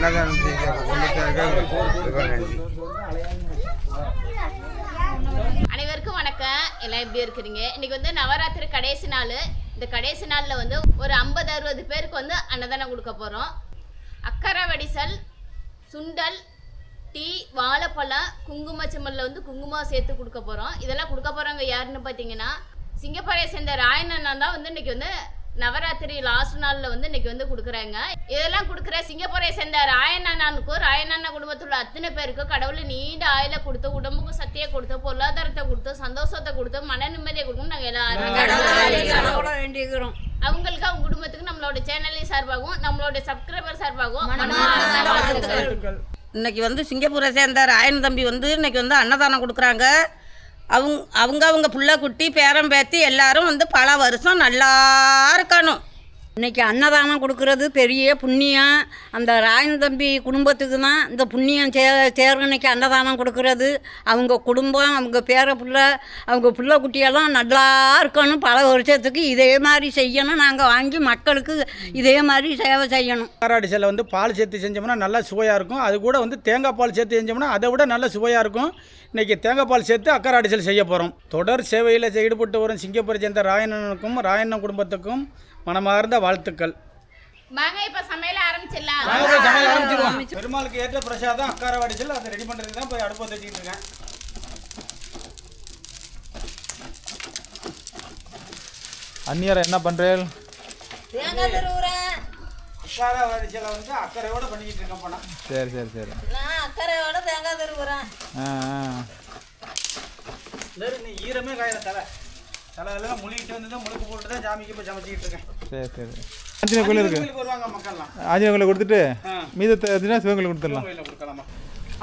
அன்னதானம் செய்த நன்றி அனைவருக்கும் வணக்கம். எல்லாம் எப்படி இருக்கிறீங்க? இன்னைக்கு வந்து நவராத்திரி கடைசி நாள். இந்த கடைசி நாளில் வந்து ஒரு ஐம்பது அறுபது பேருக்கு வந்து அன்னதானம் கொடுக்க போகிறோம் அக்கரை வடிசல் சுண்டல் டீ வாழைப்பழம் குங்கும செம்மல்ல வந்து குங்குமம் சேர்த்து கொடுக்க போகிறோம் இதெல்லாம் கொடுக்க போகிறவங்க யாருன்னு பார்த்தீங்கன்னா சிங்கப்பூரை சேர்ந்த ராயனண்ணா தான் வந்து இன்னைக்கு வந்து நவராத்திரி லாஸ்ட் நாளில் வந்து இன்னைக்கு வந்து கொடுக்குறாங்க. இதெல்லாம் கொடுக்குற சிங்கப்பூரை சேர்ந்த ராயண்ணனுக்கும் ராயண்ணா குடும்பத்தில் உள்ள அத்தனை பேருக்கும் கடவுள் நீண்ட ஆயில கொடுத்து உடம்புக்கு சக்தியை கொடுத்து பொருளாதாரத்தை கொடுத்து சந்தோஷத்தை கொடுத்து மன நிம்மதியை கொடுக்கும் நாங்கள் எல்லாரும் வேண்டிக்கிறோம். அவங்களுக்கு அவங்க குடும்பத்துக்கு நம்மளோட சேனலின் சார்பாகவும் நம்மளோட சப்ஸ்கிரைபர் சார்பாகவும் வாழ்த்துக்கள். இன்னைக்கு வந்து சிங்கப்பூரை சேர்ந்த ராயன் தம்பி வந்து இன்னைக்கு வந்து அன்னதானம் கொடுக்குறாங்க. அவங்க அவங்க அவங்க பிள்ளை குட்டி பேரம் பேத்தி எல்லாரும் வந்து பல வருஷம் நல்லா இருக்கணும். இன்றைக்கி அன்னதானம் கொடுக்கறது பெரிய புண்ணியம். அந்த ராயன் தம்பி குடும்பத்துக்கு தான் இந்த புண்ணியம் சே சேரும் இன்னைக்கு அன்னதானம் கொடுக்கறது. அவங்க குடும்பம் அவங்க பேர பிள்ளை அவங்க பிள்ளை குட்டியெல்லாம் நல்லா இருக்கணும். பல வருஷத்துக்கு இதே மாதிரி செய்யணும். நாங்கள் வாங்கி மக்களுக்கு இதே மாதிரி சேவை செய்யணும். காராடி செல்ல வந்து பால் சேர்த்து செஞ்சோம்னா நல்லா சுவையாக இருக்கும். அது கூட வந்து தேங்காய் பால் சேர்த்து செஞ்சோம்னா அதை விட நல்ல சுவையாக இருக்கும். இன்றைக்கி தேங்காய் பால் சேர்த்து அக்கறை செய்ய போகிறோம் தொடர் சேவையில் ஈடுபட்டு வரும் சிங்கப்பூரை சேர்ந்த ராயணனுக்கும் ராயண்ணன் குடும்பத்துக்கும் மனமார்ந்த வாழ்த்துக்கள். வாங்க இப்ப சமையல் ஆரம்பிச்சிடலாம். வாங்க போய் சமையல் ஆரம்பிச்சிருவோம் பெருமாளுக்கு ஏற்ற பிரசாதம் அக்கார வடிச்சல். அதை ரெடி பண்ணுறதுக்கு தான் போய் அடுப்பை வச்சுக்கிட்டு இருக்கேன். அந்நியரை என்ன பண்ணுறேன் அக்கார வடிச்சலை வந்து அக்கறையோடு பண்ணிக்கிட்டு இருக்கேன் போனால் சரி சரி சரி. நான் அக்கறையோட தேங்காய் தருவுறேன். ஆ ஆ. இன்னும் ஈரமே காயில தலை. தலை எல்லாம் முழுகிட்டு வந்து தான் முழுக்கு போட்டு தான் சாமிக்கு போய் சமைச்சிக்கிட்டு இருக்கேன். சரி சரி. ஆஞ்சநேய கோயில் இருக்கு. ஆஞ்சநேய கோயிலை கொடுத்துட்டு. மீதத்தை இருந்துச்சுன்னா சிவன் கோயில் கொடுத்துடலாம்.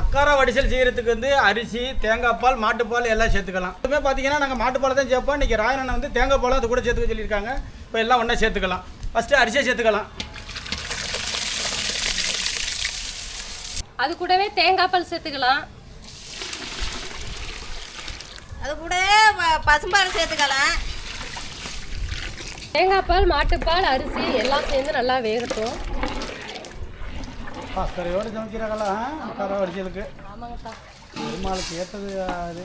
அக்காரா வடிசல் செய்கிறதுக்கு வந்து அரிசி தேங்காய் பால் மாட்டுப்பால் எல்லாம் சேர்த்துக்கலாம். எப்பவுமே பார்த்தீங்கன்னா நாங்கள் மாட்டுப்பால் தான் சேர்ப்போம். இன்றைக்கி ராயணனை வந்து தேங்காய் பாலும் அது கூட சேர்த்துக்க சொல்லியிருக்காங்க. இப்போ எல்லாம் ஒன்றா சேர்த்துக்கலாம். ஃபஸ்ட்டு அரிசியை சேர்த்துக்கலாம். அது கூடவே தேங்காய் பால் சேர்த்துக்கலாம். அது கூட பசும்பால் சேர்த்துக்கலாம். தேங்காய் பால் மாட்டுப்பால் அரிசி எல்லாம் சேர்ந்து நல்லா வேகட்டும். அக்கறையோடு சமைக்கிறாங்களா அக்காரா வடிசலுக்கு பெருமாளுக்கு ஏற்றது அது.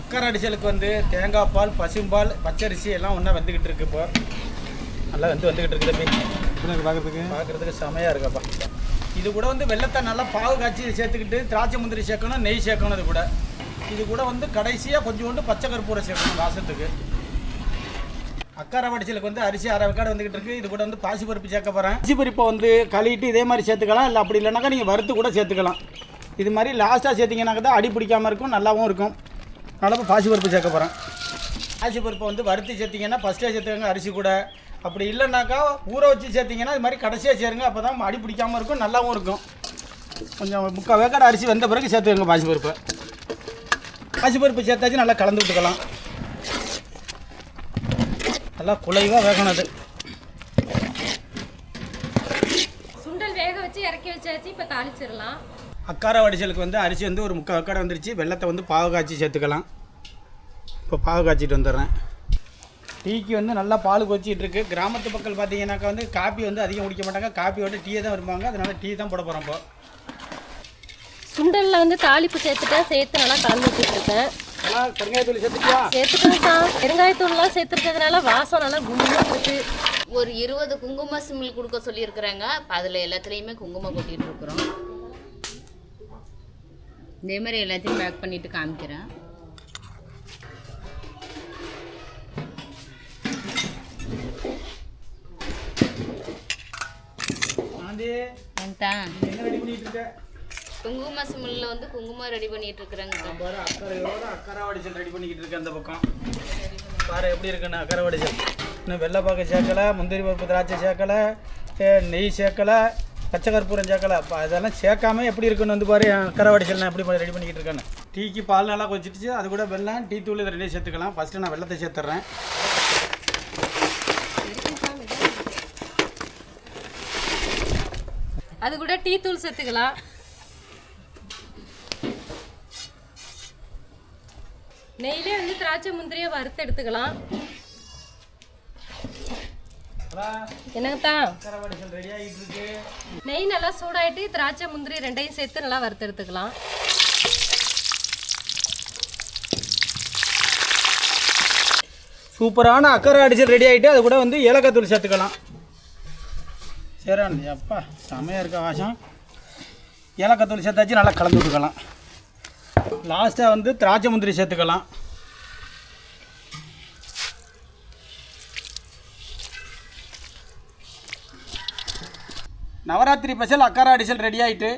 அக்கறை அடிசலுக்கு வந்து தேங்காய் பால் பசும்பால் பச்சரிசி எல்லாம் ஒன்றா வந்துக்கிட்டு இருக்கு இப்போ. நல்லா வந்து வந்துக்கிட்டு இருக்குது தம்பி. பார்க்கறதுக்கு பார்க்குறதுக்கு செமையாக இருக்கப்பா. இது கூட வந்து வெள்ளத்தை நல்லா பாவு காய்ச்சி சேர்த்துக்கிட்டு திராட்சை முந்திரி சேர்க்கணும் நெய் சேர்க்கணும் இது கூட. இது கூட வந்து கடைசியாக கொஞ்சோண்டு பச்சை கற்பூரம் சேர்க்கணும் வாசத்துக்கு. அக்கார வந்து அரிசி அரை வெக்காடு வந்துகிட்டு இருக்கு. இது கூட வந்து பாசிப்பருப்பு சேர்க்க போகிறேன் பாசிப்பருப்பை வந்து கழுவிட்டு இதே மாதிரி சேர்த்துக்கலாம். இல்லை அப்படி இல்லைனாக்கா நீங்கள் வறுத்து கூட சேர்த்துக்கலாம். இது மாதிரி லாஸ்ட்டாக சேர்த்திங்கனாக்கா தான் அடி பிடிக்காமல் இருக்கும் நல்லாவும் இருக்கும். அதனால் பாசிப்பருப்பு சேர்க்க போகிறேன் பாசிப்பருப்பை வந்து வறுத்து சேர்த்திங்கன்னா ஃபஸ்ட்டே சேர்த்துக்கோங்க அரிசி கூட. அப்படி இல்லைனாக்கா ஊற வச்சு சேர்த்திங்கன்னா இது மாதிரி கடைசியாக சேருங்க. அப்போ தான் அடி பிடிக்காமல் இருக்கும் நல்லாவும் இருக்கும். கொஞ்சம் முக்கால் வேக்காடு அரிசி வந்த பிறகு சேர்த்துக்கோங்க பாசி பருப்பு சேர்த்தாச்சு நல்லா கலந்து விட்டுக்கலாம். நல்லா குலைவாக வேகணும் அது சுண்டல் வேக வச்சு இறக்கி வச்சாச்சு இப்போ தாளிச்சிடலாம். அக்கார வடிசலுக்கு வந்து அரிசி வந்து ஒரு முக்கால் வேக்காடு வந்துருச்சு. வெள்ளத்தை வந்து பாவு காய்ச்சி சேர்த்துக்கலாம். இப்போ பாவு காய்ச்சிட்டு வந்துடுறேன். டீக்கு வந்து நல்லா பால் கொச்சிட்டு இருக்கு. கிராமத்து பக்கம் பார்த்தீங்கன்னாக்கா வந்து காப்பி வந்து அதிகம் குடிக்க மாட்டாங்க. காப்பியோட டீயை தான் விரும்புவாங்க. அதனால டீ தான் போட போகிறோம் இப்போ. சுண்டலில் வந்து தாளிப்பு சேர்த்துட்டேன். சேர்த்து நல்லா கலந்து நல்லா பெருங்காயத்தூள் சேர்த்துக்கியா சேர்த்துக்கணும் பெருங்காயத்தூள்லாம் சேர்த்துருக்கிறதுனால வாசம் நல்லா இருக்கு. ஒரு இருபது குங்கும சிமில் கொடுக்க சொல்லியிருக்கிறாங்க. அதில் எல்லாத்துலேயுமே குங்குமம் கொட்டிட்டு இருக்கிறோம். இதே மாதிரி எல்லாத்தையும் பேக் பண்ணிட்டு காமிக்கிறேன். வந்துட்டா என்ன ரெடி பண்ணிட்டு இருக்க? குங்கும சிமில்ல வந்து குங்குமம் ரெடி பண்ணிட்டு இருக்கிறாங்க பாரு அக்கறையோட அக்கறை வடிசல் ரெடி பண்ணிக்கிட்டு இருக்கேன் அந்த பக்கம். பாரு எப்படி இருக்குன்னு அக்கறை வடிசல் இன்னும் வெள்ளைப்பாக்கு சேர்க்கலை முந்திரி பருப்பு திராட்சை சேர்க்கலை நெய் சேர்க்கலை பச்சை கற்பூரம் சேர்க்கலை. அப்போ அதெல்லாம் சேர்க்காம எப்படி இருக்குன்னு வந்து பாரு என் அக்கறை வடிசல் நான் எப்படி ரெடி பண்ணிக்கிட்டு இருக்கேன்னு டீக்கு பால் நல்லா கொச்சிடுச்சு அது கூட வெல்லம் டீ தூள் இதை ரெண்டையும் சேர்த்துக்கலாம். ஃபஸ்ட்டு நான் வெள்ளத்தை சேர்த்துட்றேன் அது கூட டீ தூள் சேர்த்துக்கலாம். நெய்லே வந்து திராட்சை முந்திரியை வறுத்து எடுத்துக்கலாம். இருக்கு நெய் நல்லா சூடாயிட்டு திராட்சை முந்திரி ரெண்டையும் சேர்த்து நல்லா வறுத்து எடுத்துக்கலாம். சூப்பரான அக்கறை அடிச்சல் ரெடி ஆகிட்டு அது கூட வந்து ஏலக்காய் தூள் சேர்த்துக்கலாம். சரி அப்பா செமையாக இருக்கா வாசம். ஏலக்காய் தூள் சேர்த்தாச்சு நல்லா கலந்து விட்டுக்கலாம் லாஸ்ட்டாக வந்து திராட்சை முந்திரி சேர்த்துக்கலாம். நவராத்திரி ஸ்பெஷல் அக்காரா அடிசல் ரெடி ஆகிட்டு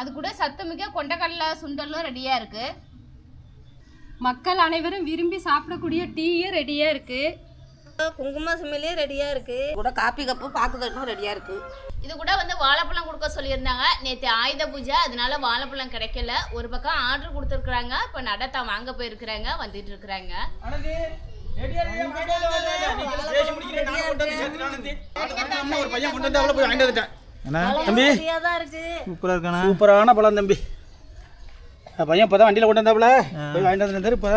அது கூட சத்துமிக்க கொண்டக்கடலை சுண்டலும் ரெடியாக இருக்குது மக்கள் அனைவரும் விரும்பி சாப்பிடக்கூடிய டீயும் ரெடியா இருக்கு. குங்கும சிமிலே ரெடியாக இருக்குது கூட காப்பி கப்பு பாக்குதட்டும் ரெடியாக இருக்குது இது கூட வந்து வாழைப்பழம் கொடுக்க சொல்லியிருந்தாங்க. நேற்று ஆயுத பூஜை அதனால வாழைப்பழம் கிடைக்கல. ஒரு பக்கம் ஆர்டர் கொடுத்துருக்குறாங்க. இப்போ நடத்தா வாங்க போயிருக்கிறாங்க வந்துட்டு இருக்கிறாங்க. வந்து சூப்பரான பழம் தம்பி. அந்த பையன் இப்போ தான் வண்டியில் கொண்டு வந்தாப்புல போய் வாங்கிட்டு வந்துருந்தாரு இப்போ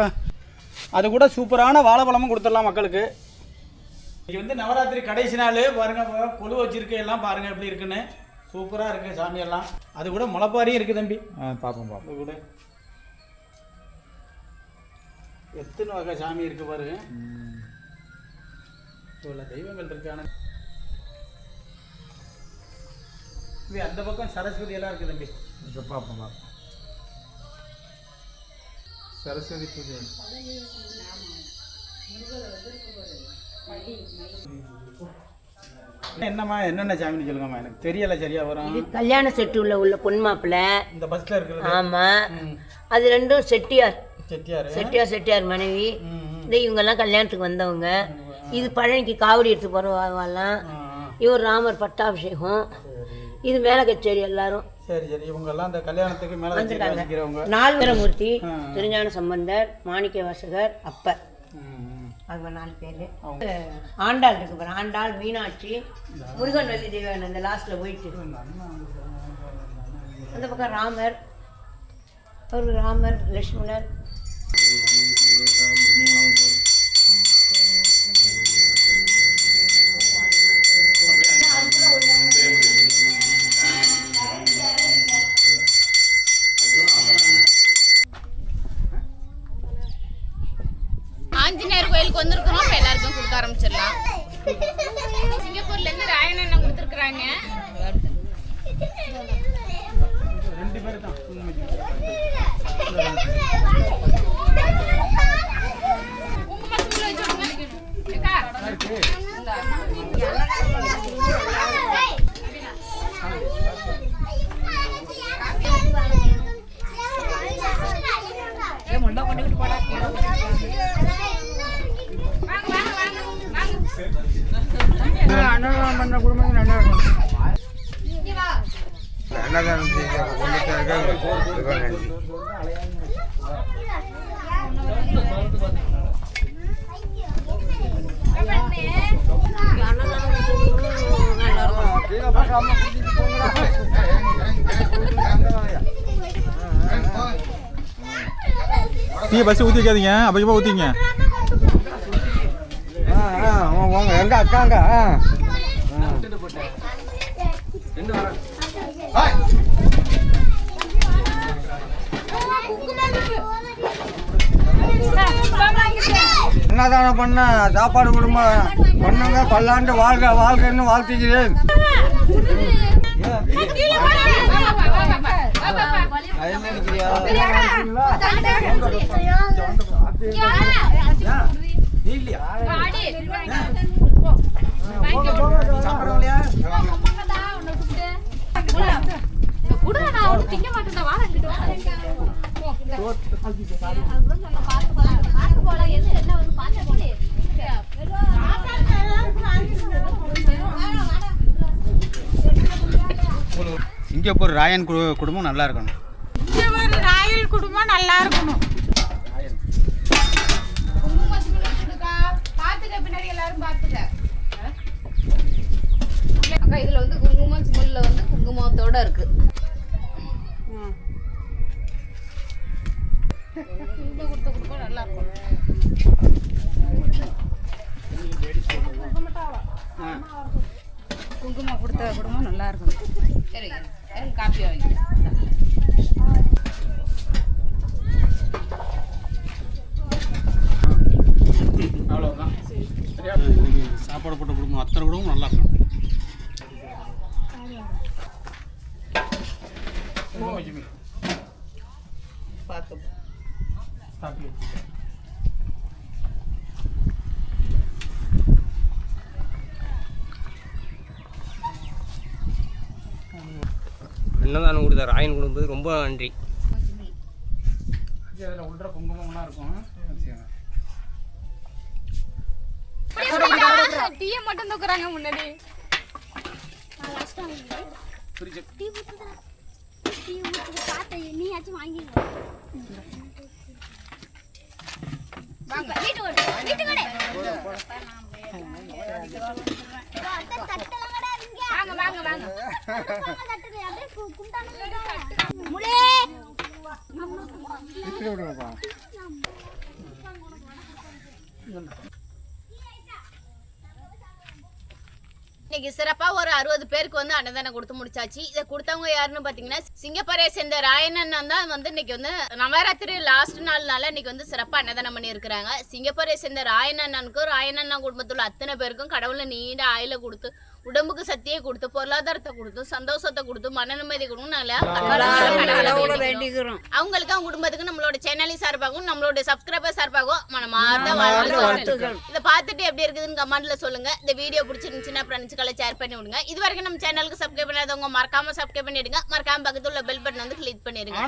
அது கூட சூப்பரான வாழைப்பழமும் கொடுத்துடலாம் மக்களுக்கு. இன்னைக்கு வந்து நவராத்திரி கடைசி நாள் பாருங்க கொலு வச்சிருக்கு எல்லாம் பாருங்க எப்படி இருக்குன்னு. சூப்பராக இருக்கு சாமி எல்லாம். அது கூட முளைப்பாரியும் இருக்கு தம்பி. பார்ப்போம் பார்ப்போம் கூட. எத்தனை வகை சாமி இருக்கு பாருங்க. இவ்வளோ தெய்வங்கள் இருக்கான. அந்த பக்கம் சரஸ்வதி எல்லாம் இருக்கு தம்பி. இப்போ பார்ப்போம் பார்ப்போம் சரஸ்வதி பூஜை. என்னம்மா என்னென்ன சாமின்னு சொல்லுங்கம்மா? எனக்கு தெரியல சரியா வரும். கல்யாண செட்டு உள்ள உள்ள பொன் மாப்பிள்ளை. இந்த பஸ்ல இருக்கிறது. ஆமா. அது ரெண்டும் செட்டியார். செட்டியாரு. செட்டியார் செட்டியார் மனைவி. இந்த இவங்கெல்லாம் கல்யாணத்துக்கு வந்தவங்க. இது பழனிக்கு காவடி எடுத்து போகிறவாலாம். இவர் ராமர் பட்டாபிஷேகம். இது மேல கச்சேரி எல்லாரும். சரி சரி. இவங்க எல்லாம் இந்த கல்யாணத்துக்கு மேல வாசிக்கிறவங்க. நால்வரமூர்த்தி திருஞான சம்பந்தர் மாணிக்க வாசகர் அப்பர். அவங்க நாலு பேர். ஆண்டாள் இருக்கு பாரு ஆண்டாள் மீனாட்சி முருகன் வள்ளி தேவன் அந்த லாஸ்ட்ல போயிட்டு. அந்த பக்கம் ராமர் அவர் ராமர் லக்ஷ்மணர் வாங்க வாங்க வாங்க வாங்க அன்னதானம் செய்ய இருக்காங்க நன்றி டீ பஸ்ட்டு ஊற்றி வைக்காதீங்க. அப்போ ஊற்றிங்க எங்க அக்காங்க? அன்னதானம் பண்ண சாப்பாடு கொடுமா பண்ணுங்க பல்லாண்டு வாழ்க வாழ்கன்னு வாழ்த்துகிறேன். சிங்கப்பூர் ராயன் கு- குடும்பம் நல்லா இருக்கணும். ராயல் குடும்பம் நல்லா இருக்கணும் பாத்துக்க பின்னாடி எல்லாரும் பாத்துக்க அக்கா இதுல வந்து குங்குமம் ஸ்மெல்ல வந்து குங்குமத்தோட இருக்கு கொடுத்த கொடுக்க நல்லா இருக்கும் கொடுத்த குடும்பம் நல்லா இருக்கும். சரி காப்பி வாங்கி அவ்வளோதான் சாப்பாடு போட்ட குடும்பம் அத்தனை குடும்பம் நல்லா இருக்கும். காப்பி. அன்னதானம் கொடுத்தார். ராயன் குடும்பத்துக்கு ரொம்ப நன்றி. அதில் உள்ள குங்குமம்லாம் இருக்கும். டீயை மட்டும் தூக்குறாங்க முன்னாடி. இப்படி விடுங்கப்பா இன்னைக்கு சிறப்பா ஒரு அறுபது பேருக்கு வந்து அன்னதானம் கொடுத்து முடிச்சாச்சு. இதை கொடுத்தவங்க யாருன்னு பாத்தீங்கன்னா சிங்கப்பூரை சேர்ந்த ராயனண்ணன் தான் வந்து இன்னைக்கு வந்து நவராத்திரி லாஸ்ட் நாள்னால இன்னைக்கு வந்து சிறப்பா அன்னதானம் பண்ணியிருக்கிறாங்க. சிங்கப்பூரை சேர்ந்த ராயனண்ணனுக்கும் ராயனண்ணா குடும்பத்துல அத்தனை பேருக்கும் கடவுளை நீண்ட ஆயில கொடுத்து உடம்புக்கு சக்தியை கொடுத்து பொருளாதாரத்தை கொடுத்து சந்தோஷத்தை கொடுத்து மன நிம்மதி கடவுளை வேண்டிக்கிறோம். அவங்களுக்கு அவங்க குடும்பத்துக்கு நம்மளோட சேனலின் சார்பாகவும் நம்மளோட சப்ஸ்கிரைபர் சார்பாகவும் மனமார்ந்த வாழ்த்துக்கள். இதை பார்த்துட்டு எப்படி இருக்குதுன்னு கமெண்ட்ல சொல்லுங்க. இந்த வீடியோ பிடிச்சிருந்துச்சுன்னா ஃப்ரெண்ட்ஸ்களை ஷேர் பண்ணி விடுங்க. இது வரைக்கும் நம்ம சேனலுக்கு சப்ஸ்கிரைப் பண்ணாதவங்க மறக்காம சப்ஸ்கிரைப் பண்ணிடுங்க. மறக்காம பக்கத்துல உள்ள பெல் பட்டன் வந்து கிளிக் பண்ணிடுங்க.